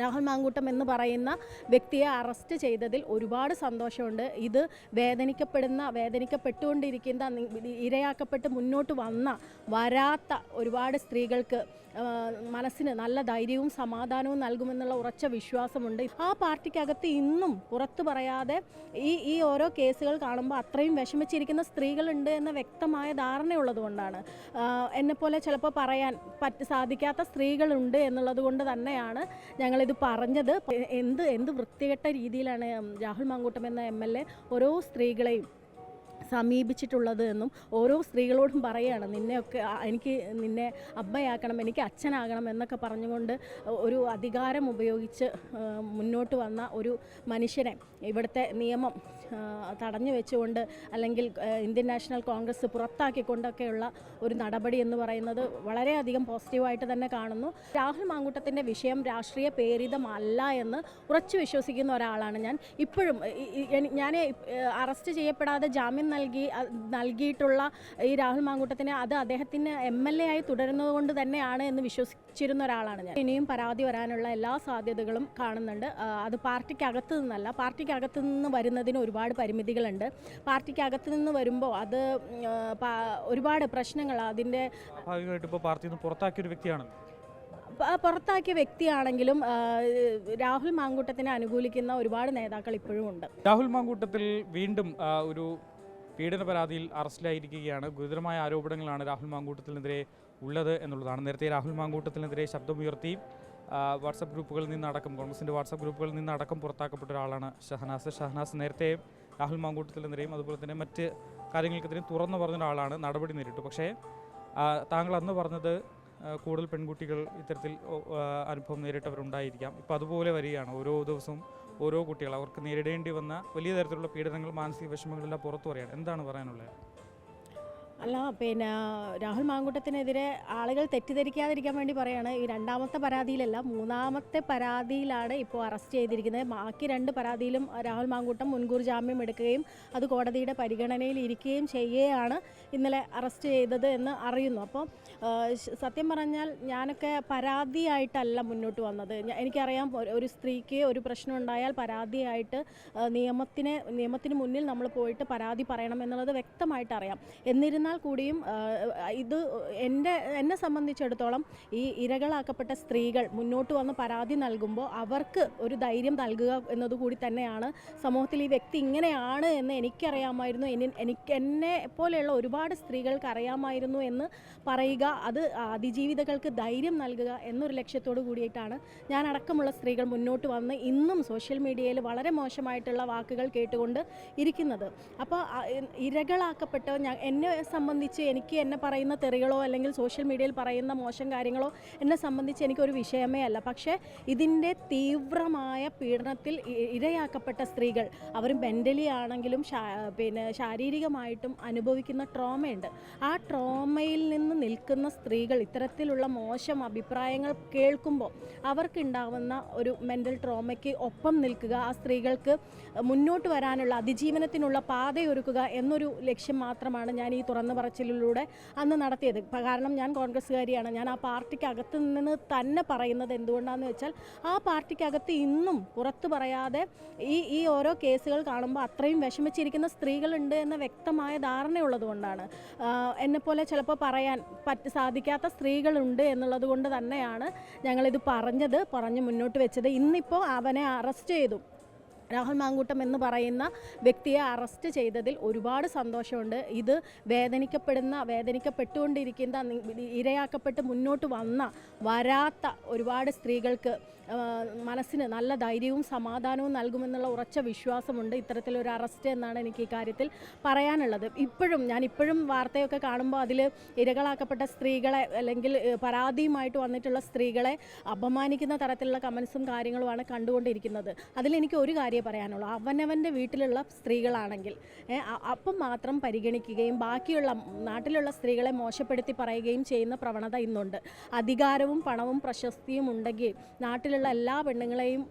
രാഹുൽ മാങ്കൂട്ടം എന്ന് പറയുന്ന വ്യക്തിയെ അറസ്റ്റ് ചെയ്തതിൽ ഒരുപാട് സന്തോഷമുണ്ട്. ഇത് വേദനിക്കപ്പെടുന്ന വേദനിക്കപ്പെട്ടുകൊണ്ടിരിക്കുന്ന ഇരയാക്കപ്പെട്ട് മുന്നോട്ട് വന്ന വരാത്ത ഒരുപാട് സ്ത്രീകൾക്ക് മനസ്സിന് നല്ല ധൈര്യവും സമാധാനവും നൽകുമെന്നുള്ള ഉറച്ച വിശ്വാസമുണ്ട്. ആ പാർട്ടിക്കകത്ത് ഇന്നും പുറത്തു പറയാതെ ഈ ഈ ഓരോ കേസുകൾ കാണുമ്പോൾ അത്രയും വിഷമിച്ചിരിക്കുന്ന സ്ത്രീകളുണ്ട് എന്ന വ്യക്തമായ ധാരണയുള്ളതുകൊണ്ടാണ് എന്നെപ്പോലെ ചിലപ്പോൾ പറയാൻ പറ്റ സാധിക്കാത്ത സ്ത്രീകളുണ്ട് എന്നുള്ളത് കൊണ്ട് തന്നെയാണ് ഞങ്ങളിത് പറഞ്ഞത് എന്ത് എന്ത് വൃത്തികെട്ട രീതിയിലാണ് രാഹുൽ മാങ്കൂട്ടം എന്ന എം എൽ എ ഓരോ സ്ത്രീകളെയും സമീപിച്ചിട്ടുള്ളത് എന്നും ഓരോ സ്ത്രീകളോടും പറയുകയാണ് നിന്നെയൊക്കെ എനിക്ക് നിന്നെ അബ്ബയാക്കണം എനിക്ക് അച്ഛനാകണം എന്നൊക്കെ പറഞ്ഞുകൊണ്ട് ഒരു അധികാരം ഉപയോഗിച്ച് മുന്നോട്ട് വന്ന ഒരു മനുഷ്യനെ. ഇവിടുത്തെ നിയമം തടഞ്ഞു വെച്ചുകൊണ്ട് അല്ലെങ്കിൽ ഇന്ത്യൻ നാഷണൽ കോൺഗ്രസ് പുറത്താക്കിക്കൊണ്ടൊക്കെയുള്ള ഒരു നടപടി എന്ന് പറയുന്നത് വളരെയധികം പോസിറ്റീവായിട്ട് തന്നെ കാണുന്നു. രാഹുൽ മാങ്കൂട്ടത്തിന്റെ വിഷയം രാഷ്ട്രീയ പേരിതമല്ല എന്ന് ഉറച്ചു വിശ്വസിക്കുന്ന ഒരാളാണ് ഞാൻ. ഇപ്പോഴും ഞാൻ അറസ്റ്റ് ചെയ്യപ്പെടാതെ ജാമ്യം നൽകി നൽകിയിട്ടുള്ള ഈ രാഹുൽ മാങ്കൂട്ടത്തിനെ അത് അദ്ദേഹത്തിന് എം എൽ എ ആയി തുടരുന്നത് കൊണ്ട് തന്നെയാണ് എന്ന് വിശ്വസിച്ചിരുന്ന ഒരാളാണ് ഞാൻ. ഇനിയും പരാതി വരാനുള്ള എല്ലാ സാധ്യതകളും കാണുന്നുണ്ട്. അത് പാർട്ടിക്കകത്ത് നിന്നല്ല പാർട്ടിക്കകത്ത് നിന്ന് വരുന്നതിന് ഒരുപാട് പരിമിതികളുണ്ട്. പാർട്ടിക്കകത്ത് നിന്ന് വരുമ്പോൾ അത് ഒരുപാട് പ്രശ്നങ്ങൾ അതിന്റെ സ്വാഭാവികമായിട്ട് ഇപ്പോൾ പാർട്ടിയിൽ നിന്ന് പുറത്താക്കിയ ഒരു വ്യക്തിയാണ്. പുറത്താക്കിയ വ്യക്തിയാണെങ്കിലും രാഹുൽ മാങ്കൂട്ടത്തിനെ അനുകൂലിക്കുന്ന ഒരുപാട് നേതാക്കൾ ഇപ്പോഴും ഉണ്ട്. രാഹുൽ മാങ്കൂട്ടത്തിൽ വീണ്ടും ഒരു പീഡന പരാതിയിൽ അറസ്റ്റിലായിരിക്കുകയാണ്. ഗുരുതരമായ ആരോപണങ്ങളാണ് രാഹുൽ മാങ്കൂട്ടത്തിനെതിരെ ഉള്ളത് എന്നുള്ളതാണ്. നേരത്തെ രാഹുൽ മാങ്കൂട്ടത്തിനെതിരെ ശബ്ദമുയർത്തി വാട്സപ്പ് ഗ്രൂപ്പുകളിൽ നിന്നടക്കം കോൺഗ്രസിന്റെ വാട്സപ്പ് ഗ്രൂപ്പുകളിൽ നിന്നടക്കം പുറത്താക്കപ്പെട്ട ഒരാളാണ് ഷഹനാസ്. ഷഹനാസ് നേരത്തെ രാഹുൽ മാങ്കൂട്ടത്തിനെതിരെയും അതുപോലെ തന്നെ മറ്റ് കാര്യങ്ങൾക്കെതിരെയും തുറന്നു പറഞ്ഞ ഒരാളാണ് നടപടി നേരിട്ടു. പക്ഷേ താങ്കൾ അന്ന് പറഞ്ഞത് കൂടുതൽ പെൺകുട്ടികൾ ഇത്തരത്തിൽ അനുഭവം നേരിട്ടവരുണ്ടായിരിക്കാം. ഇപ്പോൾ അതുപോലെ വരികയാണ്. ഓരോ ദിവസവും ഓരോ കുട്ടികൾ അവർക്ക് നേരിടേണ്ടി വന്ന വലിയ തരത്തിലുള്ള പീഡനങ്ങൾ മാനസിക വിഷമങ്ങളെല്ലാം പുറത്തു പറയാണ് എന്താണ് പറയാനുള്ളത്? അല്ല പിന്നെ രാഹുൽ മാങ്കൂട്ടത്തിനെതിരെ ആളുകൾ തെറ്റിദ്ധരിക്കാതിരിക്കാൻ വേണ്ടി പറയാണ്. ഈ രണ്ടാമത്തെ പരാതിയിലല്ല മൂന്നാമത്തെ പരാതിയിലാണ് ഇപ്പോൾ അറസ്റ്റ് ചെയ്തിരിക്കുന്നത്. ബാക്കി രണ്ട് പരാതിയിലും രാഹുൽ മാങ്കൂട്ടം മുൻകൂർ ജാമ്യം എടുക്കുകയും അത് കോടതിയുടെ പരിഗണനയിൽ ഇരിക്കുകയും ചെയ്യുകയാണ് ഇന്നലെ അറസ്റ്റ് ചെയ്തത് എന്ന് അറിയുന്നു. അപ്പോൾ സത്യം പറഞ്ഞാൽ ഞാനൊക്കെ പരാതിയായിട്ടല്ല മുന്നോട്ട് വന്നത്. എനിക്കറിയാം ഒരു- സ്ത്രീക്ക് ഒരു പ്രശ്നം ഉണ്ടായാൽ പരാതിയായിട്ട് നിയമത്തിനെ നിയമത്തിന് മുന്നിൽ നമ്മൾ പോയിട്ട് പരാതി പറയണം എന്നുള്ളത് വ്യക്തമായിട്ട് അറിയാം. എന്നിരുന്നാൽ കൂടിയും ഇത് എന്റെ എന്നെ സംബന്ധിച്ചിടത്തോളം ഈ ഇരകളാക്കപ്പെട്ട സ്ത്രീകൾ മുന്നോട്ട് വന്ന് പരാതി നൽകുമ്പോൾ അവർക്ക് ഒരു ധൈര്യം നൽകുക എന്നതുകൂടി തന്നെയാണ് സമൂഹത്തിൽ ഈ വ്യക്തി ഇങ്ങനെയാണ് എന്ന് എനിക്കറിയാമായിരുന്നു. എനി- എനിക്ക് എന്നെ പോലെയുള്ള ഒരുപാട് സ്ത്രീകൾക്ക് അറിയാമായിരുന്നു എന്ന് പറയുക അത് അതിജീവിതകൾക്ക് ധൈര്യം നൽകുക എന്നൊരു ലക്ഷ്യത്തോടു കൂടിയിട്ടാണ് ഞാൻ അടക്കമുള്ള സ്ത്രീകൾ മുന്നോട്ട് വന്ന് ഇന്നും സോഷ്യൽ മീഡിയയിൽ വളരെ മോശമായിട്ടുള്ള വാക്കുകൾ കേട്ടുകൊണ്ട് ഇരിക്കുന്നത്. അപ്പോൾ ഇരകളാക്കപ്പെട്ട എന്നെ സംബന്ധിച്ച് എനിക്ക് എന്നെ പറയുന്ന തെറികളോ അല്ലെങ്കിൽ സോഷ്യൽ മീഡിയയിൽ പറയുന്ന മോശം കാര്യങ്ങളോ എന്നെ സംബന്ധിച്ച് എനിക്കൊരു വിഷയമേ അല്ല. പക്ഷേ ഇതിന്റെ തീവ്രമായ പീഡനത്തിൽ ഇരയാക്കപ്പെട്ട സ്ത്രീകൾ അവർ മെന്റലി ആണെങ്കിലും പിന്നെ ശാരീരികമായിട്ടും അനുഭവിക്കുന്ന ട്രോമയുണ്ട് ആ ട്രോമയിൽ നിന്ന് നിൽക്കുന്ന സ്ത്രീകൾ ഇത്തരത്തിലുള്ള മോശം അഭിപ്രായങ്ങൾ കേൾക്കുമ്പോൾ അവർക്കുണ്ടാവുന്ന ഒരു മെന്റൽ ട്രോമയ്ക്ക് ഒപ്പം നിൽക്കുക ആ സ്ത്രീകൾക്ക് മുന്നോട്ട് വരാനുള്ള അതിജീവനത്തിനുള്ള പാതയൊരുക്കുക എന്നൊരു ലക്ഷ്യം മാത്രമാണ് ഞാൻ ഈ തുറന്നു പറച്ചിലിലൂടെ അന്ന് നടത്തിയത്. കാരണം ഞാൻ കോൺഗ്രസ്സുകാരിയാണ്. ഞാൻ ആ പാർട്ടിക്കകത്ത് നിന്ന് തന്നെ പറയുന്നത് എന്തുകൊണ്ടാണെന്ന് വെച്ചാൽ ആ പാർട്ടിക്കകത്ത് ഇന്നും പുറത്തു പറയാതെ ഈ ഈ ഓരോ കേസുകൾ കാണുമ്പോൾ അത്രയും വിഷമിച്ചിരിക്കുന്ന സ്ത്രീകളുണ്ട് എന്ന വ്യക്തമായ ധാരണയുള്ളത് കൊണ്ടാണ്. എന്നെപ്പോലെ ചിലപ്പോൾ പറയാൻ പറ്റ സാധിക്കാത്ത സ്ത്രീകളുണ്ട് എന്നുള്ളത് കൊണ്ട് തന്നെയാണ് ഞങ്ങളിത് പറഞ്ഞത് പറഞ്ഞ് മുന്നോട്ട് വെച്ചത്. ഇന്നിപ്പോൾ അവനെ അറസ്റ്റ് ചെയ്തു. രാഹുൽ മാങ്കൂട്ടം എന്ന് പറയുന്ന വ്യക്തിയെ അറസ്റ്റ് ചെയ്തതിൽ ഒരുപാട് സന്തോഷമുണ്ട്. ഇത് വേദനിക്കപ്പെടുന്ന വേദനിക്കപ്പെട്ടുകൊണ്ടിരിക്കുന്ന ഇരയാക്കപ്പെട്ട് മുന്നോട്ട് വന്ന വരാത്ത ഒരുപാട് സ്ത്രീകൾക്ക് മനസ്സിന് നല്ല ധൈര്യവും സമാധാനവും നൽകുമെന്നുള്ള ഉറച്ച വിശ്വാസമുണ്ട് ഇത്തരത്തിലൊരു അറസ്റ്റ് എന്നാണ് എനിക്ക് ഈ കാര്യത്തിൽ പറയാനുള്ളത്. ഇപ്പോഴും ഞാൻ ഇപ്പോഴും വാർത്തയൊക്കെ കാണുമ്പോൾ അതിൽ ഇരകളാക്കപ്പെട്ട സ്ത്രീകളെ അല്ലെങ്കിൽ പരാതിയുമായിട്ട് വന്നിട്ടുള്ള സ്ത്രീകളെ അപമാനിക്കുന്ന തരത്തിലുള്ള കമൻസും കാര്യങ്ങളുമാണ് കണ്ടുകൊണ്ടിരിക്കുന്നത്. അതിലെനിക്ക് ഒരു കാര്യമേ പറയാനുള്ളൂ. അവനവന്റെ വീട്ടിലുള്ള സ്ത്രീകളാണെങ്കിൽ അപ്പം മാത്രം പരിഗണിക്കുകയും ബാക്കിയുള്ള നാട്ടിലുള്ള സ്ത്രീകളെ മോശപ്പെടുത്തി പറയുകയും ചെയ്യുന്ന പ്രവണത ഇന്നുണ്ട്. അധികാരവും പണവും പ്രശസ്തിയും ഉണ്ടെങ്കിൽ നാട്ടിലുള്ള എല്ലാ പെണ്ണുങ്ങളെയും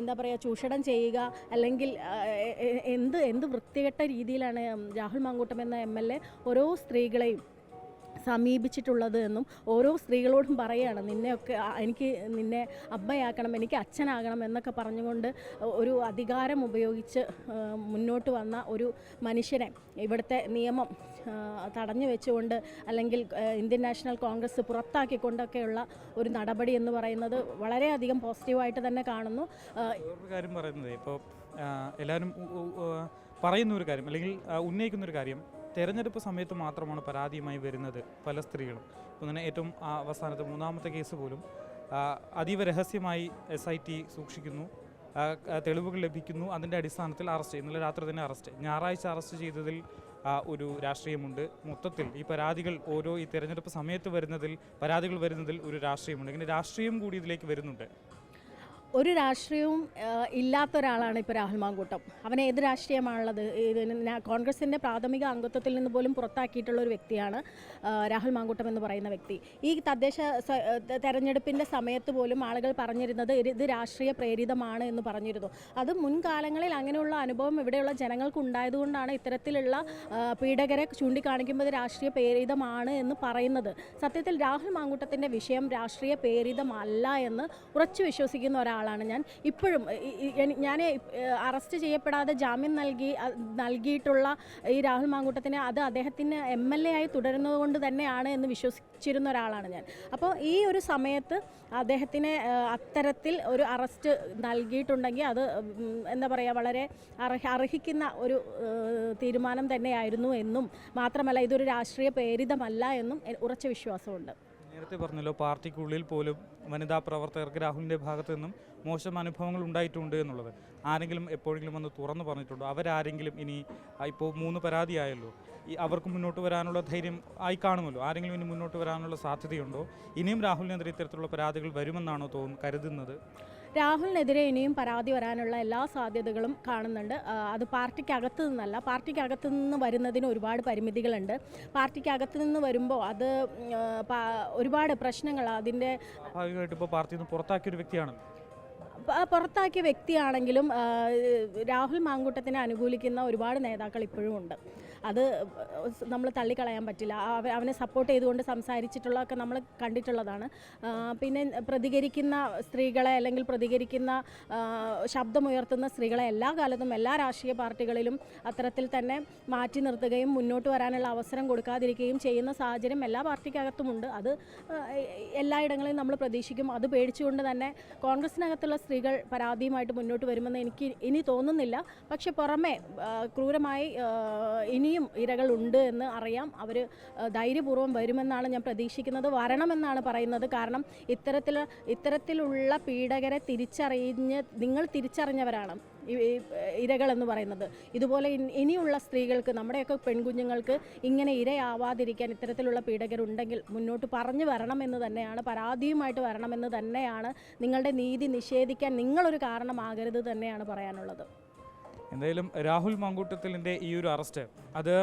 എന്താ പറയുക ചൂഷണം ചെയ്യുക അല്ലെങ്കിൽ എന്ത് എന്ത് വൃത്തികെട്ട രീതിയിലാണ് രാഹുൽ മാങ്കൂട്ടം എന്ന എം എൽ എ ഓരോ സ്ത്രീകളെയും സമീപിച്ചിട്ടുള്ളത് എന്നും ഓരോ സ്ത്രീകളോടും പറയുകയാണ് നിന്നെയൊക്കെ എനിക്ക് നിന്നെ അബ്ബയാക്കണം എനിക്ക് അച്ഛനാകണം എന്നൊക്കെ പറഞ്ഞുകൊണ്ട് ഒരു അധികാരം ഉപയോഗിച്ച് മുന്നോട്ട് വന്ന ഒരു മനുഷ്യനെ ഇവിടുത്തെ നിയമം തടഞ്ഞു വെച്ചുകൊണ്ട് അല്ലെങ്കിൽ ഇന്ത്യൻ നാഷണൽ കോൺഗ്രസ് പുറത്താക്കിക്കൊണ്ടൊക്കെയുള്ള ഒരു നടപടി എന്ന് പറയുന്നത് വളരെയധികം പോസിറ്റീവായിട്ട് തന്നെ കാണുന്നു. കാര്യം പറയുന്നത് ഇപ്പോൾ എല്ലാവരും പറയുന്ന ഒരു കാര്യം അല്ലെങ്കിൽ ഉന്നയിക്കുന്ന ഒരു കാര്യം തെരഞ്ഞെടുപ്പ് സമയത്ത് മാത്രമാണ് പരാതിയുമായി വരുന്നത് പല സ്ത്രീകളും. ഇപ്പം തന്നെ ഏറ്റവും അവസാനത്തെ മൂന്നാമത്തെ കേസ് പോലും അതീവ രഹസ്യമായി എസ് ഐ ടി സൂക്ഷിക്കുന്നു. തെളിവുകൾ ലഭിക്കുന്നു. അതിന്റെ അടിസ്ഥാനത്തിൽ അറസ്റ്റ് ഇന്നലെ രാത്രി തന്നെ അറസ്റ്റ്. ഞായറാഴ്ച അറസ്റ്റ് ചെയ്തതിൽ ഒരു രാഷ്ട്രീയമുണ്ട്. മൊത്തത്തിൽ ഈ പരാതികൾ ഓരോ ഈ തെരഞ്ഞെടുപ്പ് സമയത്ത് വരുന്നതിൽ പരാതികൾ വരുന്നതിൽ ഒരു രാഷ്ട്രീയമുണ്ട്. ഇങ്ങനെ രാഷ്ട്രീയം കൂടി ഇതിലേക്ക് വരുന്നുണ്ട്. ഒരു രാഷ്ട്രീയവും ഇല്ലാത്ത ഒരാളാണ് ഇപ്പോൾ രാഹുൽ മാങ്കൂട്ടം. അവൻ ഏത് രാഷ്ട്രീയമാണുള്ളത്? കോൺഗ്രസിന്റെ പ്രാഥമിക അംഗത്വത്തിൽ നിന്ന് പോലും പുറത്താക്കിയിട്ടുള്ള ഒരു വ്യക്തിയാണ് രാഹുൽ മാങ്കൂട്ടം എന്ന് പറയുന്ന വ്യക്തി. ഈ തദ്ദേശ തെരഞ്ഞെടുപ്പിന്റെ സമയത്ത് പോലും ആളുകൾ പറഞ്ഞിരുന്നത് ഇത് രാഷ്ട്രീയ പ്രേരിതമാണ് എന്ന് പറഞ്ഞിരുന്നു. അത് മുൻകാലങ്ങളിൽ അങ്ങനെയുള്ള അനുഭവം ഇവിടെയുള്ള ജനങ്ങൾക്ക് ഉണ്ടായതുകൊണ്ടാണ് ഇത്തരത്തിലുള്ള പീഡകരെ ചൂണ്ടിക്കാണിക്കുമ്പോൾ ഇത് രാഷ്ട്രീയ പ്രേരിതമാണ് എന്ന് പറയുന്നത്. സത്യത്തിൽ രാഹുൽ മാങ്കൂട്ടത്തിന്റെ വിഷയം രാഷ്ട്രീയ പ്രേരിതമല്ല എന്ന് ഉറച്ചു വിശ്വസിക്കുന്ന ഒരാളാണ് ഞാൻ. ഇപ്പോഴും ഞാൻ അറസ്റ്റ് ചെയ്യപ്പെടാതെ ജാമ്യം നൽകി നൽകിയിട്ടുള്ള ഈ രാഹുൽ മാങ്കൂട്ടത്തിന് അത് അദ്ദേഹത്തിന് എം എൽ എ ആയി തുടരുന്നത് കൊണ്ട് തന്നെയാണ് എന്ന് വിശ്വസിച്ചിരുന്ന ഒരാളാണ് ഞാൻ. അപ്പോൾ ഈ ഒരു സമയത്ത് അദ്ദേഹത്തിന് അത്തരത്തിൽ ഒരു അറസ്റ്റ് നൽകിയിട്ടുണ്ടെങ്കിൽ അത് എന്താ പറയുക വളരെ അർഹ അർഹിക്കുന്ന ഒരു തീരുമാനം തന്നെയായിരുന്നു എന്നും. മാത്രമല്ല ഇതൊരു രാഷ്ട്രീയ പ്രേരിതമല്ല എന്നും ഉറച്ച വിശ്വാസമുണ്ട്. നേരത്തെ പറഞ്ഞല്ലോ പാർട്ടിക്കുള്ളിൽ പോലും വനിതാ പ്രവർത്തകർക്ക് രാഹുലിന്റെ ഭാഗത്തു നിന്നും മോശം അനുഭവങ്ങൾ ഉണ്ടായിട്ടുണ്ട് എന്നുള്ളത്. ആരെങ്കിലും എപ്പോഴെങ്കിലും വന്ന് തുറന്നു പറഞ്ഞിട്ടുണ്ടോ? അവരാരെങ്കിലും ഇനി ഇപ്പോൾ മൂന്ന് പരാതിയായല്ലോ. ഈ അവർക്ക് മുന്നോട്ട് വരാനുള്ള ധൈര്യം ആയി കാണുമല്ലോ? ആരെങ്കിലും ഇനി മുന്നോട്ട് വരാനുള്ള സാധ്യതയുണ്ടോ? ഇനിയും രാഹുലിനെതിരെ ഇത്തരത്തിലുള്ള പരാതികൾ വരുമെന്നാണോ തോന്നുന്നു കരുതുന്നത്? രാഹുലിനെതിരെ ഇനിയും പരാതി വരാനുള്ള എല്ലാ സാധ്യതകളും കാണുന്നുണ്ട്. അത് പാർട്ടിക്കകത്ത് നിന്നല്ല പാർട്ടിക്കകത്ത് നിന്ന് വരുന്നതിന് ഒരുപാട് പരിമിതികളുണ്ട്. പാർട്ടിക്കകത്ത് നിന്ന് വരുമ്പോൾ അത് ഒരുപാട് പ്രശ്നങ്ങൾ അതിന്റെ സ്വാഭാവികമായിട്ട് ഇപ്പോൾ പാർട്ടിയിൽ നിന്ന് പുറത്താക്കിയ ഒരു വ്യക്തിയാണ്. പുറത്താക്കിയ വ്യക്തിയാണെങ്കിലും രാഹുൽ മാങ്കൂട്ടത്തിനെ അനുകൂലിക്കുന്ന ഒരുപാട് നേതാക്കൾ ഇപ്പോഴും ഉണ്ട്. അത് നമ്മൾ തള്ളിക്കളയാൻ പറ്റില്ല. അവനെ സപ്പോർട്ട് ചെയ്തുകൊണ്ട് സംസാരിച്ചിട്ടുള്ളതൊക്കെ നമ്മൾ കണ്ടിട്ടുള്ളതാണ്. പിന്നെ പ്രതികരിക്കുന്ന സ്ത്രീകളെ അല്ലെങ്കിൽ പ്രതികരിക്കുന്ന ശബ്ദമുയർത്തുന്ന സ്ത്രീകളെ എല്ലാ കാലത്തും എല്ലാ രാഷ്ട്രീയ പാർട്ടികളിലും അത്തരത്തിൽ തന്നെ മാറ്റി നിർത്തുകയും മുന്നോട്ട് വരാനുള്ള അവസരം കൊടുക്കാതിരിക്കുകയും ചെയ്യുന്ന സാഹചര്യം എല്ലാ പാർട്ടിക്കകത്തുമുണ്ട്. അത് എല്ലായിടങ്ങളിലും നമ്മൾ പ്രതീക്ഷിക്കും. അത് പേടിച്ചുകൊണ്ട് തന്നെ കോൺഗ്രസിനകത്തുള്ള സ്ത്രീകൾ പരാതിയുമായിട്ട് മുന്നോട്ട് വരുമെന്ന് എനിക്ക് ഇനി തോന്നുന്നില്ല. പക്ഷെ പുറമെ ക്രൂരമായി ആ, ഇനിയും ഇരകൾ ഉണ്ട് എന്ന് അറിയാം. അവർ ധൈര്യപൂർവം വരുമെന്നാണ് ഞാൻ പ്രതീക്ഷിക്കുന്നത്. വരണമെന്നാണ് പറയുന്നത്. കാരണം ഇത്തരത്തിൽ ഇത്തരത്തിലുള്ള പീഡകരെ തിരിച്ചറിഞ്ഞ് നിങ്ങൾ തിരിച്ചറിഞ്ഞവരാണ് ഇരകൾ എന്ന് പറയുന്നത്. ഇതുപോലെ ഇനിയുള്ള സ്ത്രീകൾക്ക് നമ്മുടെയൊക്കെ പെൺകുഞ്ഞുങ്ങൾക്ക് ഇങ്ങനെ ഇരയാവാതിരിക്കാൻ ഇത്തരത്തിലുള്ള പീഡകരുണ്ടെങ്കിൽ മുന്നോട്ട് പറഞ്ഞു വരണമെന്ന് തന്നെയാണ് പരാതിയുമായിട്ട് വരണമെന്ന് തന്നെയാണ് നിങ്ങളുടെ നീതി നിഷേധിക്കാൻ നിങ്ങളൊരു കാരണമാകരുത് തന്നെയാണ് പറയാനുള്ളത്. എന്തായാലും രാഹുൽ മാങ്കൂട്ടത്തിലിന്റെ ഈ ഒരു അറസ്റ്റ് അത്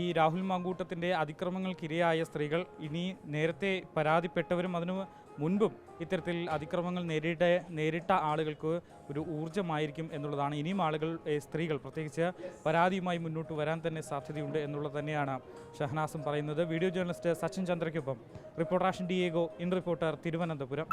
ഈ രാഹുൽ മാങ്കൂട്ടത്തിന്റെ അതിക്രമങ്ങൾക്കിരയായ സ്ത്രീകൾ ഇനി നേരത്തെ പരാതിപ്പെട്ടവരും അതിനു മുൻപും ഇത്തരത്തിൽ അതിക്രമങ്ങൾ നേരിട്ട നേരിട്ട ആളുകൾക്ക് ഒരു ഊർജമായിരിക്കും എന്നുള്ളതാണ്. ഇനിയും ആളുകൾ സ്ത്രീകൾ പ്രത്യേകിച്ച് പരാതിയുമായി മുന്നോട്ട് വരാൻ തന്നെ സാധ്യതയുണ്ട് എന്നുള്ളത് തന്നെയാണ് ഷഹനാസും പറയുന്നത്. വീഡിയോ ജേർണലിസ്റ്റ് സച്ചിൻ ചന്ദ്രയ്ക്കൊപ്പം reporter Ashan Diego in reporter Thiruvananthapuram.